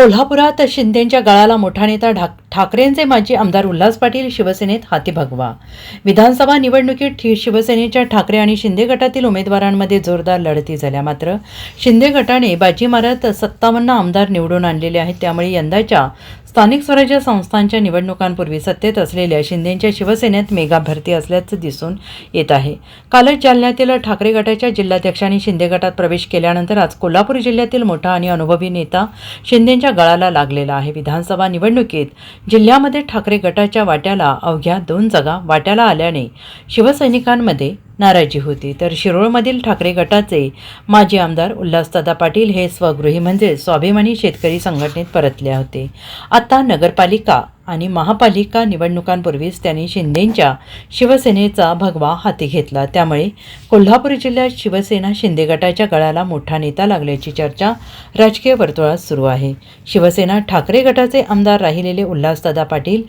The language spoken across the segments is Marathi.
कोल्हापुरात शिंदेंच्या गळाला मोठा नेता ढाक ठाकरेंचे माजी आमदार उल्हास पाटील शिवसेनेत हाती भगवा. विधानसभा निवडणुकीत ठि- शिवसेनेच्या ठाकरे आणि शिंदे गटातील उमेदवारांमध्ये जोरदार लढती झाल्या. मात्र शिंदे गटाने बाजी मारत सत्तावन्न आमदार निवडून आणलेले आहेत. त्यामुळे यंदाच्या स्थानिक स्वराज्य संस्थांच्या निवडणुकांपूर्वी सत्तेत असलेल्या शिंदेंच्या शिवसेनेत मेगा भरती असल्याचं दिसून येत आहे. कालच जालन्यातील ठाकरे गटाच्या जिल्हाध्यक्षांनी शिंदे गटात प्रवेश केल्यानंतर आज कोल्हापूर जिल्ह्यातील मोठा आणि अनुभवी नेता शिंदेंच्या गळाला लागलेला आहे. विधानसभा निवडणुकीत जिल्ह्यामध्ये ठाकरे गटाच्या वाट्याला अवघ्या दोन जागा वाट्याला आल्याने शिवसैनिकांमध्ये नाराजी होती. तर शिरोळमधील ठाकरे गटाचे माजी आमदार उल्हासदादा पाटील हे स्वगृही म्हणजे स्वाभिमानी शेतकरी संघटनेत परतले होते. आता नगरपालिका आणि महापालिका निवडणुकांपूर्वीच त्यांनी शिंदेंच्या शिवसेनेचा भगवा हाती घेतला. त्यामुळे कोल्हापूर जिल्ह्यात शिवसेना शिंदे गटाच्या गळाला मोठा नेता लागल्याची चर्चा राजकीय वर्तुळात सुरू आहे. शिवसेना ठाकरे गटाचे आमदार राहिलेले उल्हासदादा पाटील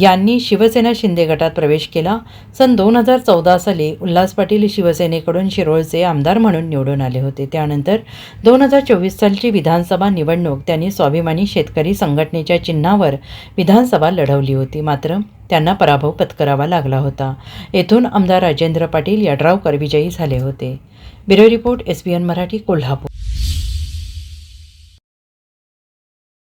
यांनी शिवसेना शिंदे गटात प्रवेश केला. सन दोन हजार चौदा साली उल्हास पाटील शिवसेनेकडून शिरोळचे आमदार म्हणून निवडून आले होते. त्यानंतर दोन हजार चोवीस सालची विधानसभा निवडणूक त्यांनी स्वाभिमानी शेतकरी संघटनेच्या चिन्हावर विधानसभा लढवली होती. मात्र त्यांना पराभव पत्करावा लागला होता. येथून आमदार राजेंद्र पाटील यड्रावकर विजयी झाले होते. Bureau report S B N Marathi Kolhapur.